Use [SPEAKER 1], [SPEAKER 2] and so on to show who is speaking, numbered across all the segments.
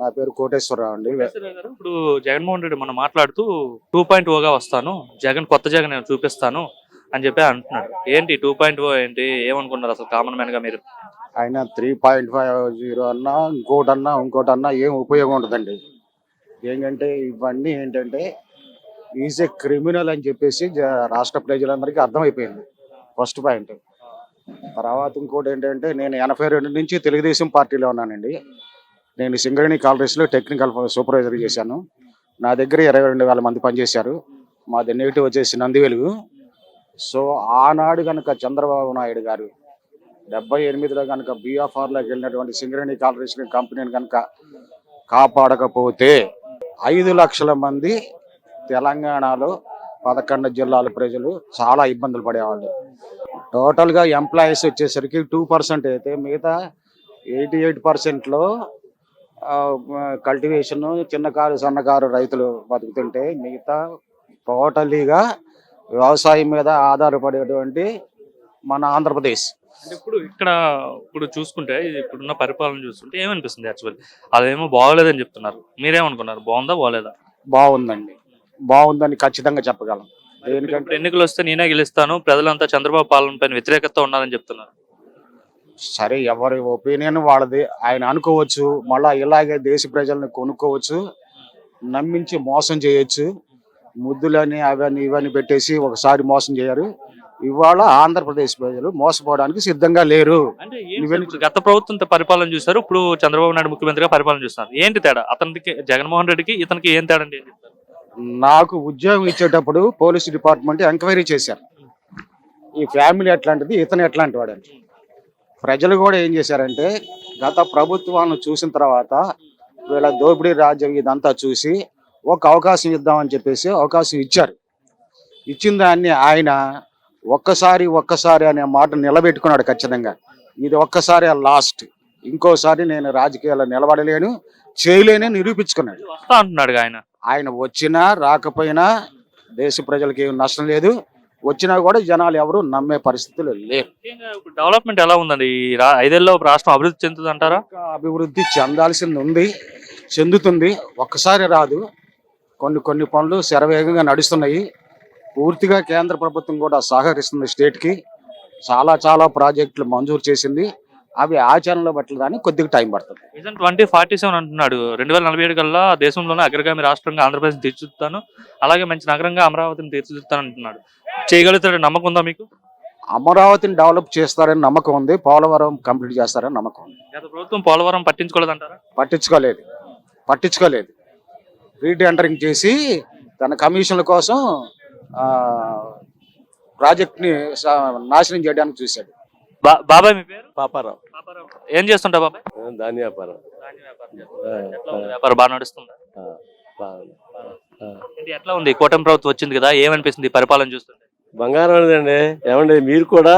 [SPEAKER 1] నా పేరు కోటేశ్వరరావు అండి.
[SPEAKER 2] ఇప్పుడు జగన్మోహన్ రెడ్డి మనం మాట్లాడుతూ టూ పాయింట్ ఓగా వస్తాను జగన్ కొత్త జగన్ నేను చూపిస్తాను అని చెప్పి అంటున్నాడు. ఏంటి టూ పాయింట్ ఓ ఏంటి? ఏమనుకున్నారు అసలు కామన్ మ్యాన్గా మీరు?
[SPEAKER 1] ఆయన త్రీ పాయింట్ ఫైవ్ జీరో అన్నా ఇంకోటన్నా ఇంకోటన్నా ఏం ఉపయోగం ఉండదండి. ఏంటంటే ఇవన్నీ ఏంటంటే ఈజ్ ఏ క్రిమినల్ అని చెప్పేసి రాష్ట్ర ప్రజలందరికీ అర్థమైపోయింది. ఫస్ట్ పాయింట్ తర్వాత ఇంకోటి ఏంటంటే నేను ఎనభై రెండు నుంచి తెలుగుదేశం పార్టీలో ఉన్నానండి. నేను సింగరేణి కాలరీస్లో టెక్నికల్ సూపర్వైజర్ చేశాను. నా దగ్గర ఇరవై రెండు వేల మంది పనిచేశారు. మాది నెగిటివ్ వచ్చేసి నందివెలుగు. సో ఆనాడు కనుక చంద్రబాబు నాయుడు గారు డెబ్బై ఎనిమిదిలో కనుక బీఎఫ్ఆర్లోకి వెళ్ళినటువంటి సింగరేణి కార్పొరేషన్ కంపెనీని కనుక కాపాడకపోతే ఐదు లక్షల మంది తెలంగాణలో పదకొండు జిల్లాల ప్రజలు చాలా ఇబ్బందులు పడేవాళ్ళు. టోటల్గా ఎంప్లాయీస్ వచ్చేసరికి టూ పర్సెంట్ అయితే మిగతా ఎయిటీ ఎయిట్ పర్సెంట్లో కల్టివేషన్ చిన్నకారు సన్నకారు రైతులు బతుకుతుంటే మిగతా టోటలీగా వ్యవసాయం మీద ఆధారపడేటువంటి మన ఆంధ్రప్రదేశ్.
[SPEAKER 2] అంటే ఇప్పుడు ఇక్కడ ఇప్పుడు చూసుకుంటే ఇప్పుడున్న పరిపాలన చూస్తుంటే ఏమనిపిస్తుంది యాక్చువల్లీ అదేమో బాగోలేదని చెప్తున్నారు. మీరేమనుకున్నారు? బాగుందా బాగోలేదా?
[SPEAKER 1] బాగుందండి. బాగుందని ఖచ్చితంగా చెప్పగలం.
[SPEAKER 2] ఎన్నికలు వస్తే నేనే గెలుస్తాను ప్రజలంతా చంద్రబాబు పాలన పైన వ్యతిరేకత ఉన్నారని చెప్తున్నారు.
[SPEAKER 1] సరే ఎవరి ఒపీనియన్ వాళ్ళది. ఆయన అనుకోవచ్చు మళ్ళా ఇలాగే దేశ ప్రజల్ని కొనుక్కోవచ్చు నమ్మించి మోసం చేయొచ్చు. ముద్దులని అవన్నీ ఇవన్నీ పెట్టేసి ఒకసారి మోసం చేయరు. ఇవాళ ఆంధ్రప్రదేశ్ ప్రజలు మోసపోవడానికి సిద్ధంగా లేరు.
[SPEAKER 2] గత ప్రభుత్వం పరిపాలన చూసారు ఇప్పుడు చంద్రబాబు నాయుడు ముఖ్యమంత్రిగా పరిపాలన చూస్తున్నారు. ఏంటి తేడా? అతనికి జగన్మోహన్ రెడ్డికి ఇతనికి ఏం తేడా చెప్తారు
[SPEAKER 1] నాకు ఉద్యోగం ఇచ్చేటప్పుడు పోలీస్ డిపార్ట్మెంట్ ఎంక్వైరీ చేశారు. ఈ ఫ్యామిలీ ఎట్లాంటిది ఇతను ఎట్లాంటి వాడని ప్రజలు కూడా ఏం చేశారంటే గత ప్రభుత్వాలను చూసిన తర్వాత వీళ్ళ దోపిడీ రాజ్యం ఇదంతా చూసి ఒక అవకాశం ఇద్దామని చెప్పేసి అవకాశం ఇచ్చారు. ఇచ్చిన దాన్ని ఆయన ఒక్కసారి ఒక్కసారి అనే మాట నిలబెట్టుకున్నాడు ఖచ్చితంగా. ఇది ఒక్కసారి లాస్ట్. ఇంకోసారి నేను రాజకీయాల్లో నిలబడలేను చేయలేని నిరూపించుకున్నాడు.
[SPEAKER 2] అంటున్నాడు ఆయన.
[SPEAKER 1] ఆయన వచ్చినా రాకపోయినా దేశ ప్రజలకి ఏం నష్టం లేదు. వచ్చినా కూడా జనాలు ఎవరు నమ్మే పరిస్థితులు లేరు
[SPEAKER 2] డెవలప్మెంట్ ఎలా ఉందండి? ఐదేళ్ళలో రాష్ట్రం అభివృద్ధి చెందుతుంది అంటారా?
[SPEAKER 1] అభివృద్ధి చెందాల్సింది ఉంది చెందుతుంది. ఒక్కసారి రాదు. కొన్ని కొన్ని పనులు శరవేగంగా నడుస్తున్నాయి. పూర్తిగా కేంద్ర ప్రభుత్వం కూడా సహకరిస్తుంది స్టేట్కి. చాలా చాలా ప్రాజెక్టులు మంజూరు చేసింది. అవి ఆచరణలో పట్టడానికి కొద్దిగా టైం పడుతుంది.
[SPEAKER 2] విజన్ ట్వంటీ ఫార్టీ సెవెన్ అంటున్నాడు. రెండు వేల నలభై ఏడు కల్లా దేశంలోనే అగ్రగామి రాష్ట్రంగా ఆంధ్రప్రదేశ్ తీర్చిదిద్దుతాను. అలాగే మంచి నగరంగా అమరావతిని తీర్చిదిద్దుతాను అంటున్నాడు చేయగలుగుతాడు నమ్మకం ఉందా మీకు?
[SPEAKER 1] అమరావతిని డెవలప్ చేస్తారని నమ్మకం ఉంది పోలవరం కంప్లీట్ చేస్తారని నమ్మకం ఉంది.
[SPEAKER 2] గత ప్రభుత్వం పోలవరం పట్టించుకోలేదంటారా?
[SPEAKER 1] పట్టించుకోలేదు. పట్టించుకోలేదు. రీటెండరింగ్ చేసి తన కమిషన్ల కోసం ఆ, ప్రాజెక్ట్ని స- నాశనం చేయడానికి చూశాడు.
[SPEAKER 2] బా- బాబాయ్ మీ పేరు?
[SPEAKER 3] పాపారావు.
[SPEAKER 2] పాపారావు. ఏం చేస్తుంటా బాబాయ్?
[SPEAKER 3] ధాన్య వ్యాపారం.
[SPEAKER 2] ఎట్లా ఉంది? వ్యాపారం బాగా నడుస్తుందా?
[SPEAKER 3] ఆ, బాగుంది. ఆ.
[SPEAKER 2] ఏంటి ఎట్లా ఉంది? కూటమి ప్రభుత్వం వచ్చింది కదా ఏమనిపిస్తుంది? ఈ పరిపాలన చూస్తుంటే?
[SPEAKER 3] బంగారం అనేదండి ఏమండి మీరు కూడా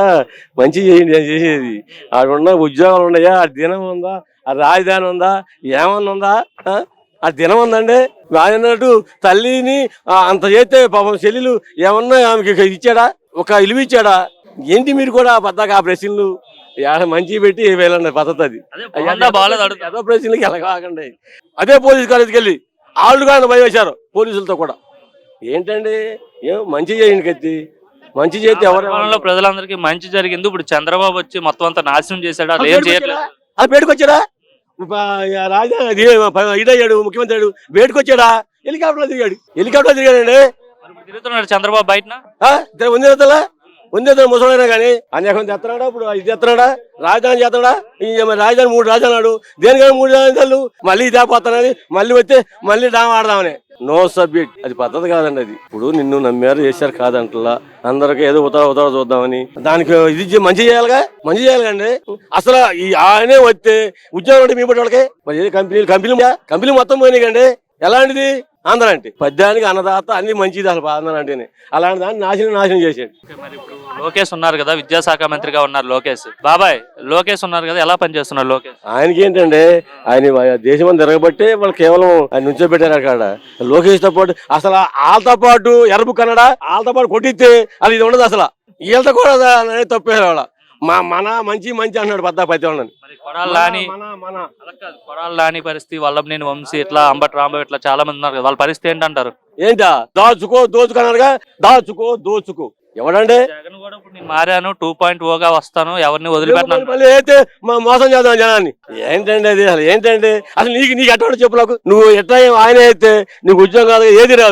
[SPEAKER 3] మంచి చేయండి అని చేసేది. ఆడ ఉన్న ఉద్యోగాలు ఉన్నాయా? ఆ దినం ఉందా? ఆ రాజధాని ఉందా? ఏమన్నా ఉందా? ఆ? దినం ఉందండి. ఆయన అన్నట్టు తల్లిని అంత చేస్తే పాపం చెల్లెలు ఏమన్నా ఆమెకి ఇచ్చాడా? ఒక ఇలువ ఇచ్చాడా? ఏంటి మీరు కూడా పద్దాక ఆ ప్రశ్నలు? ఏడ మంచి పెట్టి వెళ్ళండి పద్ధతి అది. ఏదో ప్రశ్నలకి ఎలాగండి అదే పోలీస్ కాలేజీకి వెళ్ళి వాళ్ళు కానీ భయం వేశారు పోలీసులతో కూడా. ఏంటండి? ఏం మంచి చేయండి కత్తి. మంచి చేస్తే ఎవరు?
[SPEAKER 2] ప్రజలందరికీ మంచి జరిగింది. ఇప్పుడు చంద్రబాబు వచ్చి మొత్తం అంతా నాశనం చేశాడు? అసలు ఏం చేయట్లేదు.
[SPEAKER 3] అది రాజధాని ఇడయ్యాడు ముఖ్యమంత్రి అయ్యాడు. బయటకొచ్చాడా హెలికాప్టర్ తిరిగాడు హెలికాప్టర్
[SPEAKER 2] ఇప్పుడు తిరుగుతున్నాడు చంద్రబాబు బయటన?
[SPEAKER 3] ఉంది రతలా ఉంది రతల ముసలైనా కానీ అనేకం తెస్తున్నాడా ఇప్పుడు? ఇది తెస్తున్నాడా రాజధాని చేస్తాడా రాజధాని మూడు రాజధానాడు దేనికైనా మూడు రాజధానులు. మళ్ళీ ఇదే పోతానని మళ్ళీ వస్తే మళ్ళీ డామ్ ఆడదామని. No subject. అది పద్ధతి కాదండి అది. ఇప్పుడు నిన్ను నమ్మారు చేశారు కాదంటలా. అందరికి ఏదో ఉతర ఉతర చూద్దామని. దానికి ఇది మంచి చేయాలిగా? మంచి చేయాలండి అసలు ఈ ఆయనే వస్తే ఉద్యోగం మీ పట్టి వాళ్ళకి? మరి ఏ కంపెనీలు కంపెనీ కంపెనీలు మొత్తం పోయినాయి కండి ఎలాంటిది? ఆంధ్ర అంటే పద్యానికి అన్నదాత అన్ని మంచిది అసలు ఆంధ్ర అంటేనే అలాంటి దాన్ని నాశనం నాశనం
[SPEAKER 2] ఇప్పుడు లోకేష్ ఉన్నారు కదా విద్యాశాఖ మంత్రిగా ఉన్నారు లోకేష్. బాబాయ్ లోకేష్ ఉన్నారు కదా ఎలా పనిచేస్తున్నారు లోకేష్?
[SPEAKER 3] ఆయనకి ఏంటంటే ఆయన దేశం అంతా తిరగబట్టే వాళ్ళు కేవలం ఆయన నుంచోబెట్టారు అక్కడ. లోకేష్తో పాటు అసలు వాళ్ళతో పాటు ఎరపు కన్నడ వాళ్ళతో పాటు కొట్టిస్తే అది ఇది ఉండదు అసలు. వీళ్ళతో కూడా తప్పేది వాళ్ళ మా మన మంచి మంచి అన్నాడు పెద్ద ప్రతి వాళ్ళని
[SPEAKER 2] మరి కొడాలి నాని
[SPEAKER 3] మన మన.
[SPEAKER 2] అలా కాదు, కొడాలి నాని పరిస్థితి వల్లభనేని వంశీ ఇట్లా అంబటి రాంబాబు ఇట్లా చాలా మంది ఉన్నారు కదా వాళ్ళ పరిస్థితి ఏంటంటారు?
[SPEAKER 3] ఏంటా? దాచుకో దోచుకో అన్నాడుగా దాచుకో దోచుకో. ఎవడండి?
[SPEAKER 2] జగన్ కూడా ఇప్పుడు నేను మారాను టూ పాయింట్ ఓగా వస్తాను ఎవరిని వదిలిపెట్టినాను
[SPEAKER 3] మళ్ళీ అయితే మా మోసం చేద్దాం జనాన్ని. ఏంటండి అది? అసలు ఏంటండి? అసలు నీకు నీకు ఎట్లా చెప్పు నాకు. నువ్వు ఎట్లా ఆయన అయితే నీకు ఉద్యోగాలు ఏది రాదు.